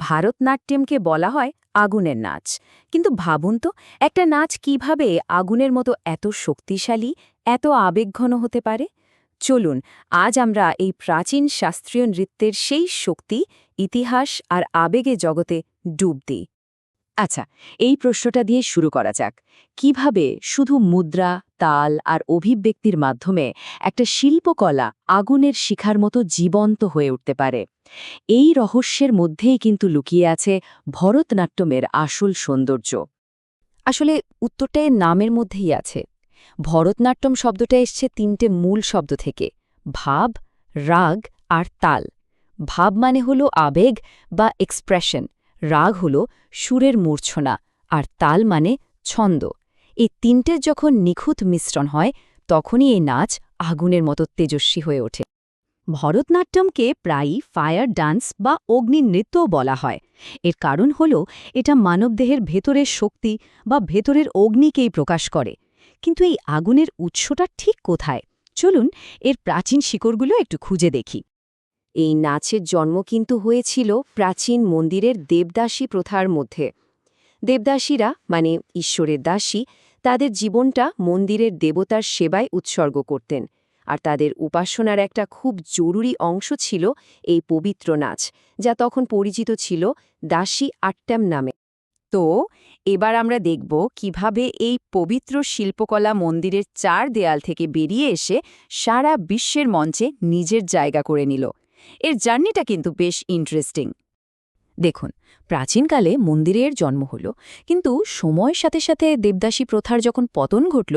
ভারতনাট্যমকে বলা হয় আগুনের নাচ। কিন্তু ভাবুন তো, একটা নাচ কীভাবে আগুনের মতো এত শক্তিশালী, এত আবেগঘন হতে পারে? চলুন, আজ আমরা এই প্রাচীন শাস্ত্রীয় নৃত্যের সেই শক্তি, ইতিহাস আর আবেগে জগতে ডুব দিই। আচ্ছা এই প্রশ্নটা দিয়ে শুরু করা যাক। কীভাবে শুধু মুদ্রা তাল আর অভিব্যক্তির মাধ্যমে একটা শিল্পকলা আগুনের শিখার মতো জীবন্ত হয়ে উঠতে পারে। এই রহস্যের মধ্যেই কিন্তু লুকিয়ে আছে ভরতনাট্যমের আসল সৌন্দর্য। আসলে উত্তরটা নামের মধ্যেই আছে। ভরতনাট্যম শব্দটা এসছে তিনটে মূল শব্দ থেকে, ভাব, রাগ আর তাল। ভাব মানে হলো আবেগ বা এক্সপ্রেশন রাগ হলো সুরের মূর্ছনা আর তাল মানে ছন্দ। এই তিনটের যখন নিখুঁত মিশ্রণ হয়, তখনই এই নাচ আগুনের মতো তেজস্বী হয়ে ওঠে। ভরতনাট্যমকে প্রায়ই ফায়ার ডান্স বা অগ্নি নৃত্যও বলা হয়। এর কারণ হল, এটা মানবদেহের ভেতরের শক্তি বা ভেতরের অগ্নিকেই প্রকাশ করে। কিন্তু এই আগুনের উৎসটা ঠিক কোথায়? চলুন এর প্রাচীন শিকড়গুলো একটু খুঁজে দেখি। এই নাচের জন্ম কিন্তু হয়েছিল প্রাচীন মন্দিরের দেবদাসী প্রথার মধ্যে। দেবদাসীরা মানে ঈশ্বরের দাসী তাদের জীবনটা মন্দিরের দেবতার সেবায় উৎসর্গ করতেন, আর তাদের উপাসনার একটা খুব জরুরি অংশ ছিল এই পবিত্র নাচ, যা তখন পরিচিত ছিল দাসী আট্টাম নামে। তো, এবার আমরা দেখব কীভাবে এই পবিত্র শিল্পকলা মন্দিরের চার দেয়াল থেকে বেরিয়ে এসে সারা বিশ্বের মঞ্চে নিজের জায়গা করে নিল। এর জার্নিটা কিন্তু বেশ ইন্টারেস্টিং দেখুন, প্রাচীনকালে মন্দিরের জন্ম হল, কিন্তু সময়ের সাথে সাথে দেবদাসী প্রথার যখন পতন ঘটল,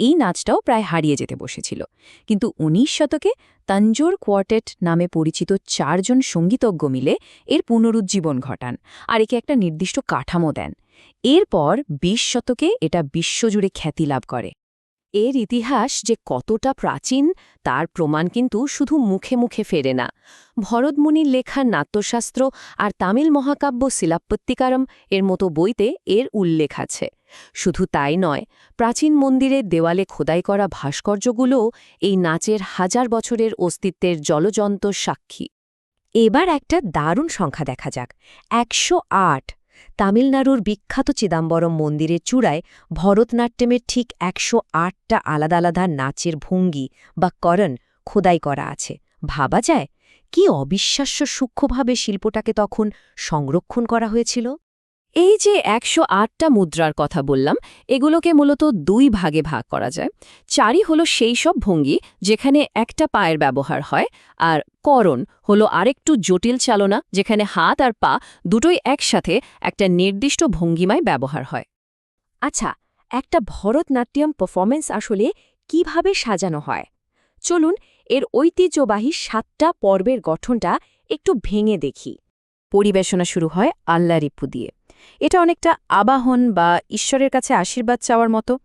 এই নাচটাও প্রায় হারিয়ে যেতে বসেছিল। কিন্তু উনিশ শতকে তাঞ্জোর কোয়ার্টেট নামে পরিচিত চারজন সঙ্গীতজ্ঞ মিলে এর পুনরুজ্জীবন ঘটান আর একে একটা নির্দিষ্ট কাঠামো দেন। এরপর বিশ শতকে এটা বিশ্বজুড়ে খ্যাতি লাভ করে। এর ইতিহাস যে কতটা প্রাচীন, তার প্রমাণ কিন্তু শুধু মুখে মুখে ফেরে না। ভরতমুনির লেখা নাট্যশাস্ত্র আর তামিল মহাকাব্য শিলাপত্তিকারম এর মতো বইতে এর উল্লেখ আছে। শুধু তাই নয়, প্রাচীন মন্দিরের দেওয়ালে খোদাই করা ভাস্কর্যগুলোও এই নাচের হাজার বছরের অস্তিত্বের জলজন্ত সাক্ষী। এবার একটা দারুণ সংখ্যা দেখা যাক। একশো আট। তামিলনাড়ুর বিখ্যাত চিদাম্বরম মন্দিরের চূড়ায় ভরতনাট্যমের ঠিক একশো আটটা আলাদা আলাদা নাচের ভঙ্গি বা করণ খোদাই করা আছে। ভাবা যায়? কি অবিশ্বাস্য সূক্ষ্মভাবে শিল্পটাকে তখন সংরক্ষণ করা হয়েছিল? এই যে একশো আটটা মুদ্রার কথা বললাম, এগুলোকে মূলত দুই ভাগে ভাগ করা যায়। চারি হলো সেই সব ভঙ্গি যেখানে একটা পায়ের ব্যবহার হয়, আর করণ হলো আরেকটু জটিল চালনা যেখানে হাত আর পা দুটোই একসাথে একটা নির্দিষ্ট ভঙ্গিমায় ব্যবহার হয়। আচ্ছা একটা ভরতনাট্যম পারফরমেন্স আসলে কীভাবে সাজানো হয়? চলুন এর ঐতিহ্যবাহী সাতটা পর্বের গঠনটা একটু ভেঙে দেখি। পরিবেশনা শুরু হয় আল্লা রিপু দিয়ে। এটা অনেকটা আবাহন বা ঈশ্বরের কাছে আশীর্বাদ চাওয়ার মতো।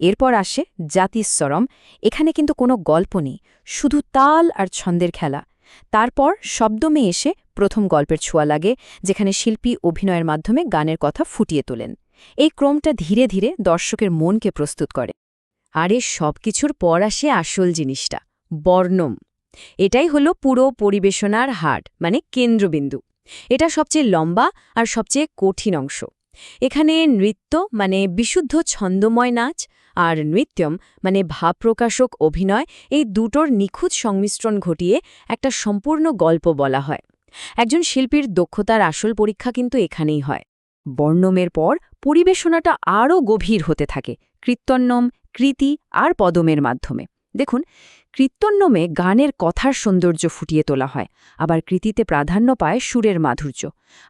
এরপর আসে জাতিস্বরম। এখানে কিন্তু কোনো গল্প নেই, শুধু তাল আর ছন্দের খেলা। তারপর শব্দমে এসে প্রথম গল্পের ছোঁয়া লাগে, যেখানে শিল্পী অভিনয়ের মাধ্যমে গানের কথা ফুটিয়ে তোলেন। এই ক্রমটা ধীরে ধীরে দর্শকের মনকে প্রস্তুত করে। আর এ সব কিছুর পর আসে আসল জিনিসটা, বর্ণম। এটাই হলো পুরো পরিবেশনার হাট মানে কেন্দ্রবিন্দু। এটা সবচেয়ে লম্বা আর সবচেয়ে কঠিন অংশ। এখানে নৃত্য মানে বিশুদ্ধ ছন্দময় নাচ আর নৃত্যম মানে ভাবপ্রকাশক অভিনয় এই দুটোর নিখুঁত সংমিশ্রণ ঘটিয়ে একটা সম্পূর্ণ গল্প বলা হয়। একজন শিল্পীর দক্ষতার আসল পরীক্ষা কিন্তু এখানেই হয়। বর্ণমের পর পরিবেশনাটা আরও গভীর হতে থাকে কীর্তন্যম কৃতি আর পদমের মাধ্যমে। দেখুন কীর্তন্যমে গানের কথার সৌন্দর্য ফুটিয়ে তোলা হয়, আবার কৃতিতে প্রাধান্য পায় সুরের মাধুর্য।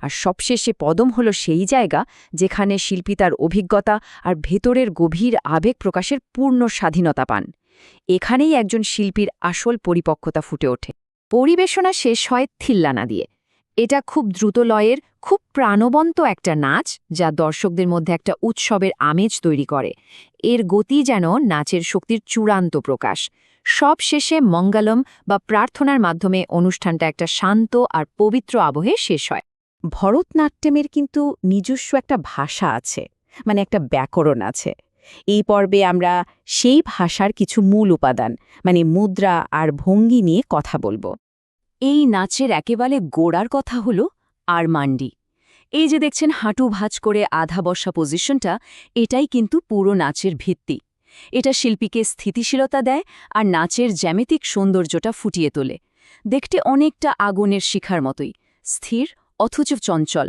আর সবশেষে পদম হল সেই জায়গা যেখানে শিল্পী তার অভিজ্ঞতা আর ভেতরের গভীর আবেগ প্রকাশের পূর্ণ স্বাধীনতা পান। এখানেই একজন শিল্পীর আসল পরিপক্কতা ফুটে ওঠে। পরিবেশনা শেষ হয় থিল্লানা দিয়ে। এটা খুব দ্রুত লয়ের, খুব প্রাণবন্ত একটা নাচ যা দর্শকদের মধ্যে একটা উৎসবের আমেজ তৈরি করে। এর গতি যেন নাচের শক্তির চূড়ান্ত প্রকাশ। সব শেষে মঙ্গলম বা প্রার্থনার মাধ্যমে অনুষ্ঠানটা একটা শান্ত আর পবিত্র আবহে শেষ হয়। ভরতনাট্যমের কিন্তু নিজস্ব একটা ভাষা আছে মানে একটা ব্যাকরণ আছে। এই পর্বে আমরা সেই ভাষার কিছু মূল উপাদান মানে মুদ্রা আর ভঙ্গি নিয়ে কথা বলব। এই নাচের একেবারে গোড়ার কথা হল আর মান্ডি এই যে দেখছেন হাঁটু ভাঁজ করে আধা বসা পজিশনটা এটাই কিন্তু পুরো নাচের ভিত্তি। এটা শিল্পীকে স্থিতিশীলতা দেয় আর নাচের জ্যামিতিক সৌন্দর্যটা ফুটিয়ে তোলে। দেখতে অনেকটা আগুনের শিখার মতোই, স্থির অথচ চঞ্চল।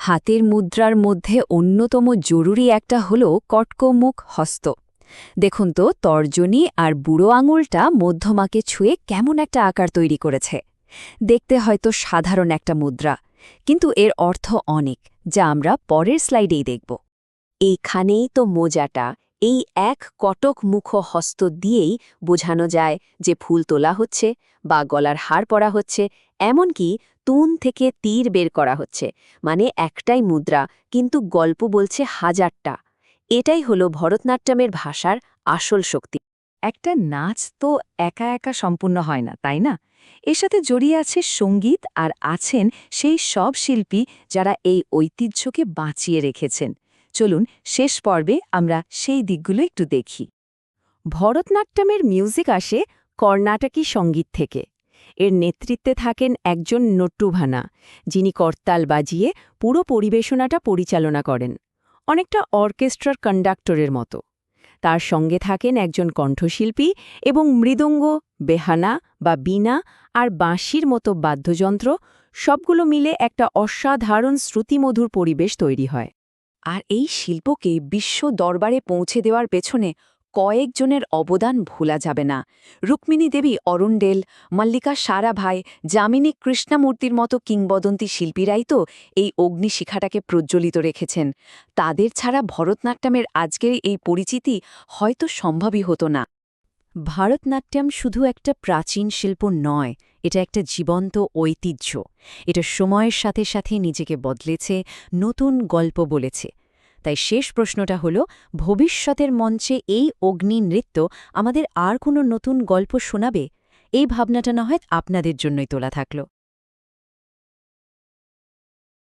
হাতের মুদ্রার মধ্যে অন্যতম জরুরি একটা হল কটকমুখ হস্ত। দেখুন তো, তর্জনী আর বুড়ো আঙুলটা মধ্যমাকে ছুঁয়ে কেমন একটা আকার তৈরি করেছে। দেখতে হয়তো সাধারণ একটা মুদ্রা, কিন্তু এর অর্থ অনেক, যা আমরা পরের স্লাইডেই দেখব। এইখানেই তো মোজাটা এই এক কটক মুখ হস্ত দিয়েই বোঝানো যায় যে ফুল তোলা হচ্ছে বা গলার হার পরা হচ্ছে, এমনকি তুন থেকে তীর বের করা হচ্ছে মানে একটাই মুদ্রা, কিন্তু গল্প বলছে হাজারটা। এটাই হলো ভরতনাট্যমের ভাষার আসল শক্তি। একটা নাচ তো একা একা সম্পূর্ণ হয় না, তাই না? এর সাথে জড়িয়ে আছে সংগীত আর আছেন সেই সব শিল্পী যারা এই ঐতিহ্যকে বাঁচিয়ে রেখেছেন। চলুন শেষ পর্বে আমরা সেই দিকগুলো একটু দেখি। ভরতনাট্যমের মিউজিক আসে কর্ণাটকী সংগীত থেকে। এর নেতৃত্বে থাকেন একজন নট্টুভানা যিনি করতাল বাজিয়ে পুরো পরিবেশনাটা পরিচালনা করেন। অনেকটা অর্কেস্ট্রার কন্ডাক্টরের মতো। তার সঙ্গে থাকেন একজন কণ্ঠশিল্পী এবং মৃদঙ্গ, বেহানা বা বীণা আর বাঁশির মতো বাদ্যযন্ত্র, সবগুলো মিলে একটা অসাধারণ শ্রুতিমধুর পরিবেশ তৈরি হয়। আর এই শিল্পকে বিশ্ব দরবারে পৌঁছে দেওয়ার পেছনে কয়েকজনের অবদান ভোলা যাবে না। রুক্মিণী দেবী অরুণডেল মল্লিকা সারাভাই, যামিনী কৃষ্ণামূর্তির মতো কিংবদন্তি শিল্পীরাই তো এই অগ্নিশিখাটাকে প্রজ্বলিত রেখেছেন। তাদের ছাড়া ভরতনাট্যমের আজকের এই পরিচিতি হয়তো সম্ভবই হতো না। ভারতনাট্যম শুধু একটা প্রাচীন শিল্প নয় এটা একটা জীবন্ত ঐতিহ্য। এটা সময়ের সাথে সাথে নিজেকে বদলেছে, নতুন গল্প বলেছে। তাই শেষ প্রশ্নটা হল, ভবিষ্যতের মঞ্চে এই অগ্নি নৃত্য আমাদের আর কোনো নতুন গল্প শোনাবে? এই ভাবনাটা না হয় আপনাদের জন্যই তোলা থাকল।